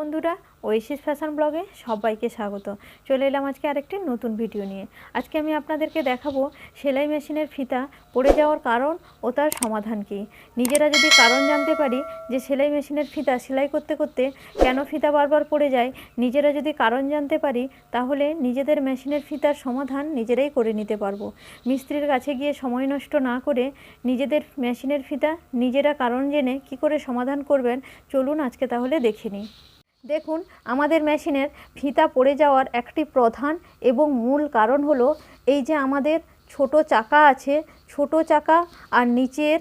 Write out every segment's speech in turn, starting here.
বন্ধুরা Oasis fashion ব্লগে সবাইকে স্বাগত। চলে এলাম আজকে আরেকটি নতুন ভিডিও নিয়ে। আজকে আমি আপনাদেরকে দেখাবো সেলাই মেশিনের ফিতা পড়ে যাওয়ার কারণ ও তার সমাধান কী। নিজেরা যদি কারণ জানতে পারি যে সেলাই মেশিনের ফিতা সেলাই করতে করতে কেন ফিতা বারবার পড়ে যায়, নিজেরা যদি কারণ জানতে পারি, তাহলে নিজেদের মেশিনের ফিতার সমাধান নিজেরাই করে নিতে পারব। মিস্ত্রির কাছে গিয়ে সময় নষ্ট না করে নিজেদের মেশিনের ফিতা নিজেরা কারণ জেনে কি করে সমাধান করবেন, চলুন আজকে তাহলে দেখে নিই। দেখুন, আমাদের মেশিনের ফিতা পড়ে যাওয়ার একটি প্রধান এবং মূল কারণ হলো এই যে আমাদের ছোট চাকা আছে, ছোট চাকা আর নিচের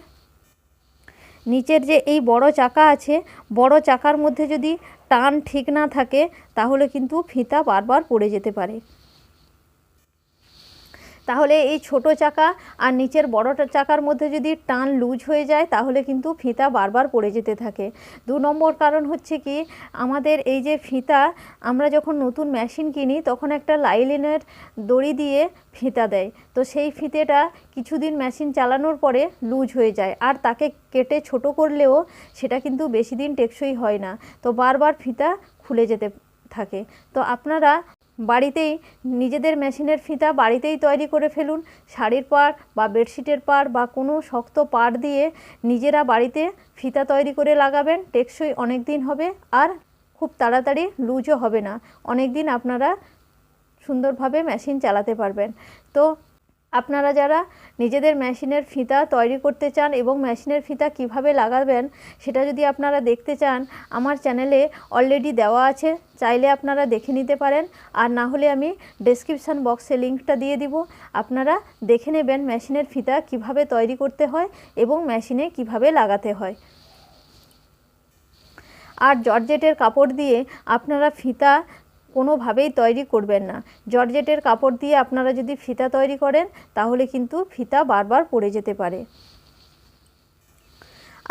নিচের যে এই বড় চাকা আছে, বড় চাকার মধ্যে যদি টান ঠিক না থাকে, তাহলে কিন্তু ফিতা বারবার পড়ে যেতে পারে। তাহলে এই ছোট চাকা আর নিচের বড় চাকার মধ্যে যদি টান লুজ হয়ে যায়, তাহলে কিন্তু ফিতা বারবার পড়ে যেতে থাকে। দু নম্বর কারণ হচ্ছে কি, আমাদের এই যে ফিতা, আমরা যখন নতুন মেশিন কিনি, তখন একটা লাইলিনের দড়ি দিয়ে ফিতা দেয়। তো সেই ফিতেটা কিছুদিন মেশিন চালানোর পরে লুজ হয়ে যায়। আর তাকে কেটে ছোট করলেও সেটা কিন্তু বেশি দিন টেকসই হয় না। তো বারবার ফিতা খুলে যেতে থাকে। তো আপনারা বাড়িতেই নিজেদের মেশিনের ফিতা বাড়িতেই তৈরি করে ফেলুন। শাড়ির পাড় বা বেডশিটের পাড় বা কোনো শক্ত পাড় দিয়ে নিজেরা বাড়িতে ফিতা তৈরি করে লাগাবেন। টেকসই অনেক দিন হবে আর খুব তাড়াতাড়ি লুজও হবে না। অনেক দিন আপনারা সুন্দরভাবে মেশিন চালাতে পারবেন। তো আপনারা যারা নিজেদের মেশিনের ফিতা তৈরি করতে চান এবং মেশিনের ফিতা কীভাবে লাগাবেন সেটা যদি আপনারা দেখতে চান, আমার চ্যানেলে অলরেডি দেওয়া আছে, চাইলে আপনারা দেখে নিতে পারেন। আর না হলে আমি ডেসক্রিপশান বক্সে লিঙ্কটা দিয়ে দিব। আপনারা দেখে নেবেন মেশিনের ফিতা কীভাবে তৈরি করতে হয় এবং মেশিনে কীভাবে লাগাতে হয়। আর জর্জেটের কাপড় দিয়ে আপনারা ফিতা কোনোভাবেই তৈরি করবেন না। জর্জেটের কাপড় দিয়ে আপনারা যদি ফিতা তৈরি করেন, তাহলে কিন্তু ফিতা বারবার পড়ে যেতে পারে।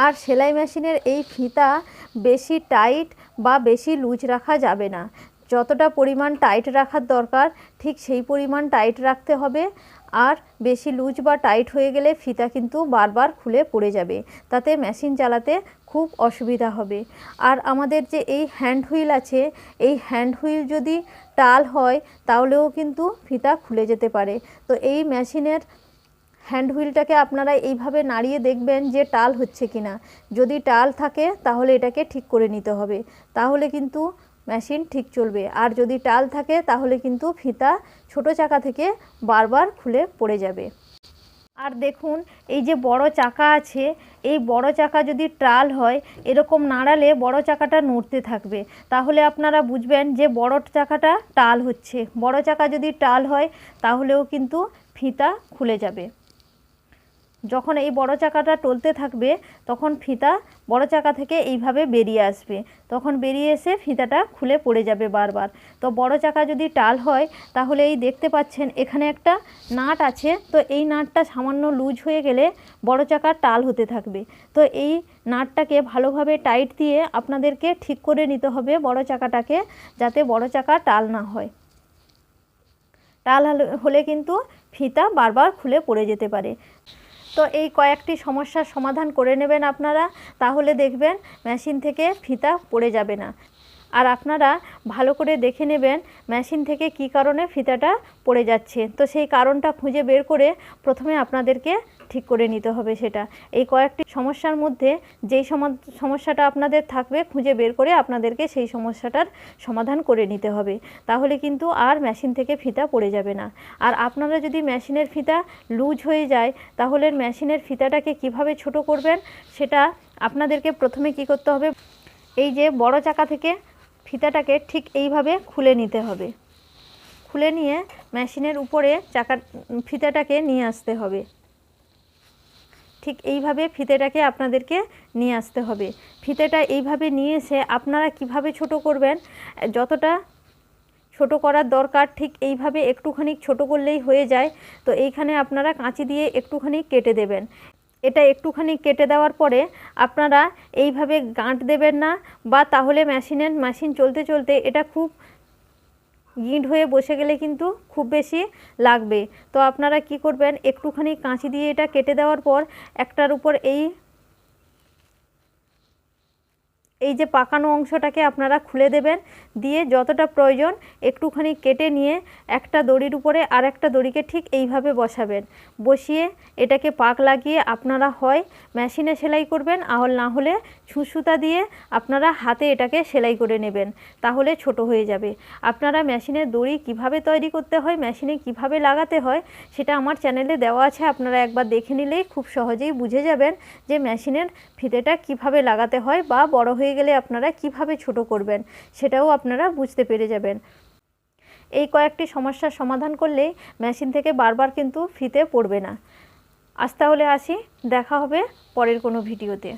আর সেলাই মেশিনের এই ফিতা বেশি টাইট বা বেশি লুজ রাখা যাবে না। যতটা পরিমাণ টাইট রাখার দরকার, ঠিক সেই পরিমাণ টাইট রাখতে হবে। আর বেশি লুজ বা টাইট হয়ে গেলে ফিতা কিন্তু বারবার খুলে পড়ে যাবে। তাতে মেশিন চালাতে খুব অসুবিধা হবে। আর আমাদের যে এই হ্যান্ড হুইল আছে, এই হ্যান্ড হুইল যদি টাল হয়, তাহলেও কিন্তু ফিতা খুলে যেতে পারে। তো এই মেশিনের হ্যান্ড হুইলটাকে আপনারা এইভাবে নাড়িয়ে দেখবেন যে টাল হচ্ছে কি না যদি টাল থাকে, তাহলে এটাকে ঠিক করে নিতে হবে। তাহলে কিন্তু মেশিন ঠিক চলবে। আর যদি টাল থাকে, তাহলে কিন্তু ফিতা ছোট চাকা থেকে বারবার খুলে পড়ে যাবে। আর দেখুন, এই যে বড় চাকা আছে, এই বড় চাকা যদি ট্রাল হয়, এরকম নাড়ালে বড় চাকাটা নড়তে থাকবে। তাহলে আপনারা বুঝবেন যে বড় চাকাটা টাল হচ্ছে। বড় চাকা যদি টাল হয়, তাহলেও কিন্তু ফিতা খুলে যাবে। যখন এই বড় চাকাটা টলতে থাকবে, তখন ফিতা বড় চাকা থেকে এইভাবে বেরিয়ে আসবে। তখন বেরিয়ে এসে ফিতাটা খুলে পড়ে যাবে বারবার। তো বড় চাকা যদি টাল হয়, তাহলে এই দেখতে পাচ্ছেন এখানে একটা নাট আছে। তো এই নাটটা সামান্য লুজ হয়ে গেলে বড় চাকা টাল হতে থাকবে। তো এই নাটটাকে ভালোভাবে টাইট দিয়ে আপনাদেরকে ঠিক করে নিতে হবে বড় চাকাটাকে, যাতে বড় চাকা টাল না হয়। টাল হলে কিন্তু ফিতা বারবার খুলে পড়ে যেতে পারে। তো এই কয়েকটি সমস্যার সমাধান করে নেবেন আপনারা, তাহলে দেখবেন মেশিন থেকে ফিতা পড়ে যাবে না। আর আপনারা ভালো করে দেখে নেবেন মেশিন থেকে কি কারণে ফিতাটা পড়ে যাচ্ছে। তো সেই কারণটা খুঁজে বের করে প্রথমে আপনাদেরকে ঠিক করে নিতে হবে সেটা। এই কয়েকটি সমস্যার মধ্যে যেই সমস্যাটা আপনাদের থাকবে খুঁজে বের করে আপনাদেরকে সেই সমস্যাটার সমাধান করে নিতে হবে। তাহলে কিন্তু আর মেশিন থেকে ফিতা পড়ে যাবে না। আর আপনারা যদি মেশিনের ফিতা লুজ হয়ে যায়, তাহলে মেশিনের ফিতাটাকে কীভাবে ছোট করবেন, সেটা আপনাদেরকে প্রথমে কি করতে হবে? এই যে বড় চাকা থেকে ফিতাটাকে ঠিক এইভাবে খুলে নিতে হবে। খুলে নিয়ে মেশিনের উপরে চাকা, ফিতাটাকে নিয়ে আসতে হবে। ঠিক এইভাবে ফিতেটাকে আপনাদেরকে নিয়ে আসতে হবে। ফিতেটা এইভাবে নিয়ে এসে আপনারা কীভাবে ছোট করবেন, যতটা ছোট করার দরকার, ঠিক এইভাবে একটুখানি ছোট করলেই হয়ে যায়। তো এইখানে আপনারা কাঁচি দিয়ে একটুখানি কেটে দেবেন। এটা একটুখানি কেটে দেওয়ার পরে আপনারা এইভাবে গাঁট দেবেন না বা তাহলে মেশিনের মেশিন চলতে চলতে এটা খুব গিঁট হয়ে বসে গেলে কিন্তু খুব বেশি লাগবে। তো আপনারা কি করবেন, একটুখানি কাঁচি দিয়ে এটা কেটে দেওয়ার পর একটার উপর এই এই যে পাকানো অংশটাকে আপনারা খুলে দেবেন, দিয়ে যতটা প্রয়োজন একটুখানি কেটে নিয়ে একটা দড়ির উপরে আর একটা দড়িকে ঠিক এইভাবে বসাবেন। বসিয়ে এটাকে পাক লাগিয়ে আপনারা হয় মেশিনে সেলাই করবেন আর না হলে সুসুতা দিয়ে আপনারা হাতে এটাকে সেলাই করে নেবেন, তাহলে ছোট হয়ে যাবে। আপনারা মেশিনের দড়ি কীভাবে তৈরি করতে হয়, মেশিনে কীভাবে লাগাতে হয়, সেটা আমার চ্যানেলে দেওয়া আছে, আপনারা একবার দেখে নিলেই খুব সহজেই বুঝে যাবেন যে মেশিনের ফিতেটা কীভাবে লাগাতে হয় বা বড় হয়ে গেলে আপনারা কীভাবে ছোট করবেন সেটাও আপনারা বুঝতে পেরে যাবেন। এই কয়েকটি সমস্যার সমাধান করলে মেশিন থেকে বারবার কিন্তু ফিতে পড়বে না। আজ তাহলে আসি, দেখা হবে পরের কোনো ভিডিওতে।